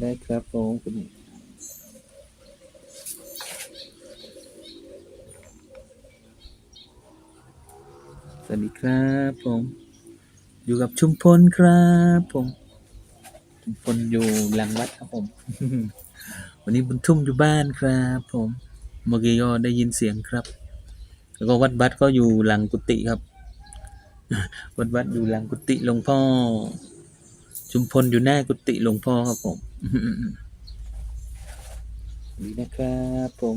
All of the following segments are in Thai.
ได้ครับผมคุณสวัสดีครับผม อยู่กับชุมพลครับผมชุมพลอยู่หลังวัดครับผม วันนี้บุญทุ่มอยู่บ้านครับผมเมื่อกี้ก็ได้ยินเสียงครับ แล้วก็วัดวัดก็อยู่หลังกุฏิครับ วัดวัดอยู่หลังกุฏิหลวงพ่อชุมพลอยู่หน้ากุฏิหลวงพ่อครับผม ดีนะครับผม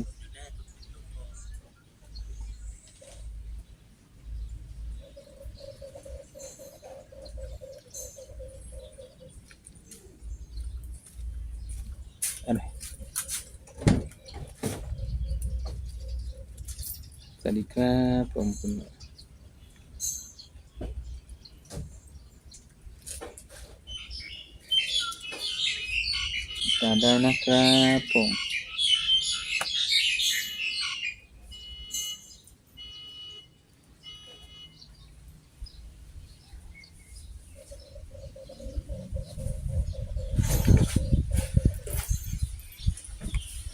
อะไรสวัสดีครับผมคุณหมอตาม ได้นะครับผม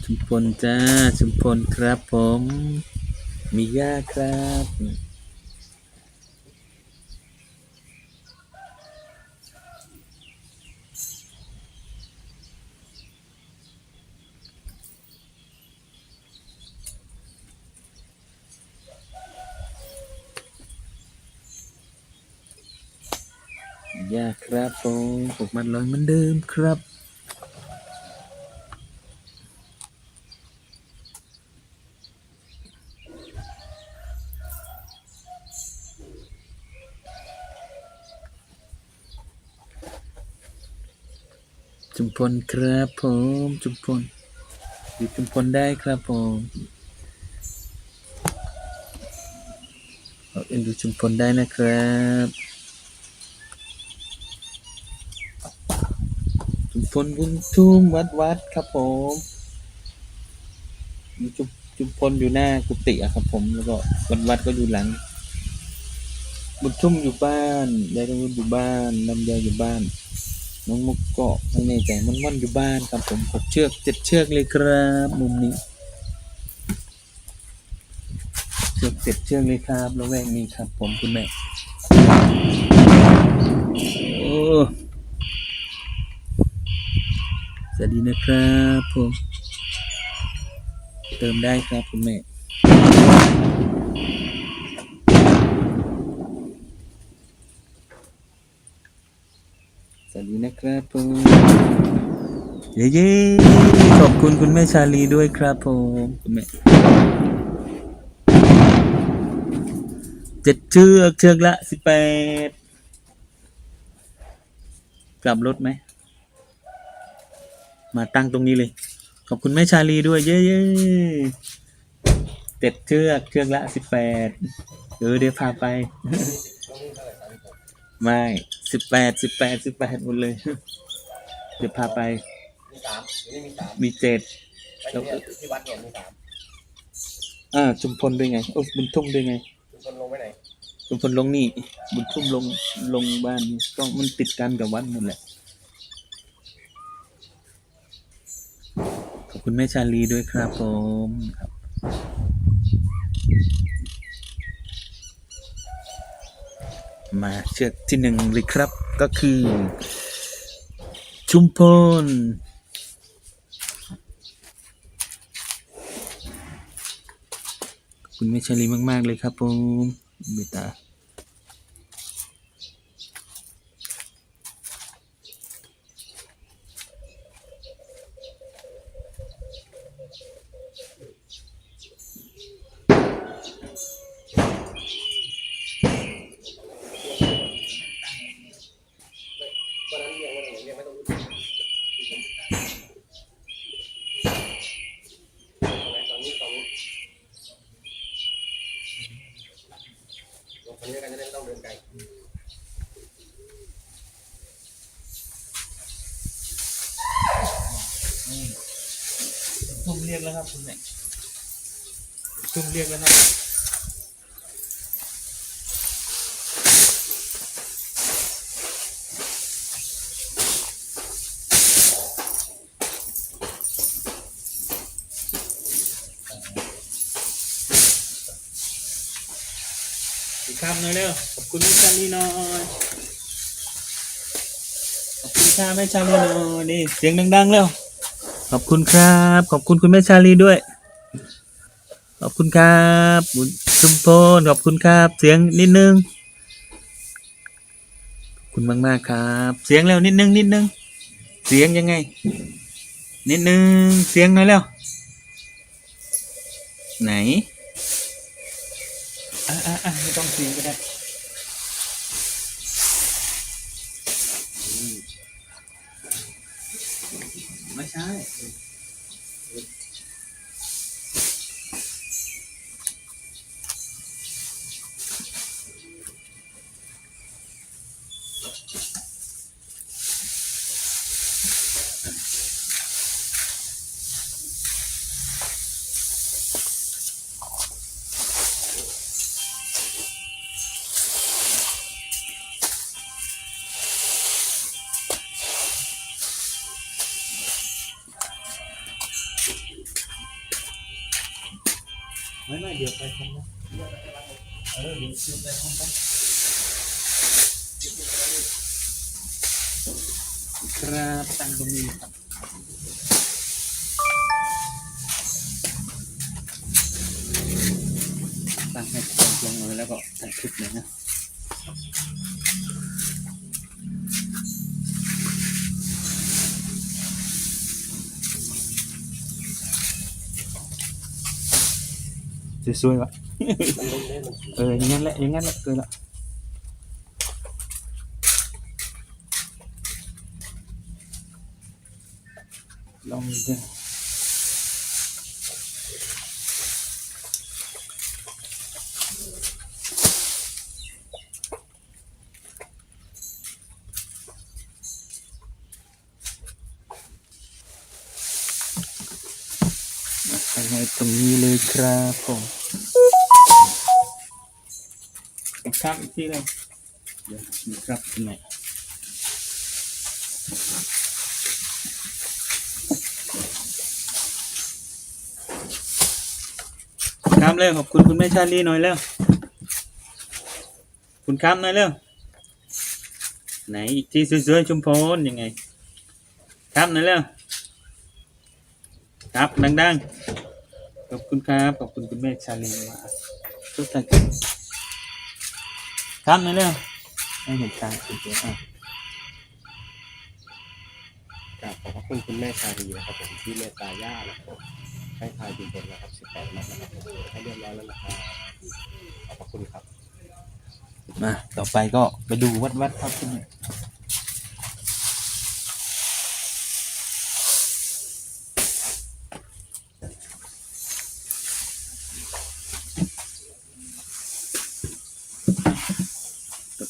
ชุมพลจ้าชุมพลครับผม มีย่าครับ ย่าครับผมปลูกมันลอยเหมือนเดิมครับจุมพลครับผมจุมพลอยู่จุมพลได้ครับผมเอาเอ็นดูจุมพลได้นะครับจุม พลบุญทุ่มวัดวัดครับผมจุมจุมพลอยู่หน้ากุฏิอะครับผมแล้วก็วัดวัดก็อยู่หลัง บุญทุ่มอยู่บ้านยายตะวันอยู่บ้านลำไยอยู่บ้าน น้องมุกก็ไม่แน่ใจมันม่อนอยู่บ้านครับผมหกเชือกเจ็ดเชือกเลยครับมุมนี้เชือกเจ็ดเชือกเลยครับแล้วแวกนี้ครับ ผมคุณแม่โอ้ วัสดีนะครับผมเติมได้ครับคุณแม่สวัสดีนะครับผมเย้เย้ขอบคุณคุณแม่ชาลีด้วยครับผมคุณแม่เจ็ดเชือกเชือกละสิบแปดกลับรถไหม มาตั้งตรงนี้เลย ขอบคุณแม่ชาลีด้วยเย้เย้เจ็ดเชือกเชือกละสิบแปดเออเดี๋ยวพาไป ไม่สิบแปดสิบแปดสิบแปดหมดเลย เดี๋ยวพาไป มีสามหรือไม่มีสามมีเจ็ดแล้วเนี่ยที่วัดเนี่ยมีสามอ่าชุมพลด้วยไงโอ้บุญทุ่มด้วยไงคุณคนลงไว้ไหน ชุมพลลงนี่ บุญทุ่มลงลงบ้านนี่ก็มันติดกันกับวัดหมดแหละ ขอบ คุณแม่ชาลีด้วยครับผมครับมาเชือกที่หนึ่งเลยครับก็คือ ชุมพลคุณแม่ชาลีมาก ๆ เลยครับผมเมตตา รียกแล้วครับคุณแม่ซุ่มเรียกแล้วครับอีกคำหน่อยเร็วขอบคุณมิชานีหน่อยขอบคุณชาแม่ชาหน่อยนี่เสียงดังๆเร็ว ขอบคุณครับ ขอบคุณคุณแม่ชาลีด้วย ขอบคุณครับบุญชุมพลขอบคุณครับ เสียงนิดนึงขอบคุณมากๆครับ เสียงเร็วนิดนึงนิดนึง เสียงยังไง นิดนึงเสียงหน่อยเร็วไหนอะอะอะไม่ต้องเสียงก็ได้ เดี๋ยวไปทำนะเออเดี๋ยวซื้อไปทำกันครับตังตรงนี้ครับตั้งให้ตรงตรงเลยแล้วก็ถ่ายคลิปเลยนะ สวยๆวะมันลงได้มัน เอออย่างนั้นแหละอย่างนั้นแหละเกินละลองดูไป ให้ตรงนี้เลยครับผมครับอีกทีเลยเดี๋ยวครับที่ไหนครับเลยขอบคุณคุณแม่ชาลีหน่อยเร็วคุณครับหน่อยเร็วไหนอีกทีสวยๆชุมพลยังไง ครับหน่อยเร็วครับดังๆ ขอบคุณครับ ขอบคุณคุณแม่ชาลีมากทุกท่านครับนั่นเลยไม่เห็นตาคุณเจ๊อะกราบขอบพระคุณคุณแม่ชาลีนะครับผมที่เมตตาย่านะครับผมให้ทายดูบนนะครับ18นัดนะครับผมให้เรียบร้อยแล้วนะครับขอบพระคุณครับมาต่อไปก็ไปดูวัดวัดครับที่นี่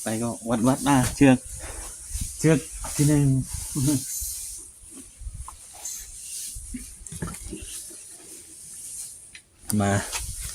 ไปก็วัดวัดมาเชือกเชือกที่หนึ่งมา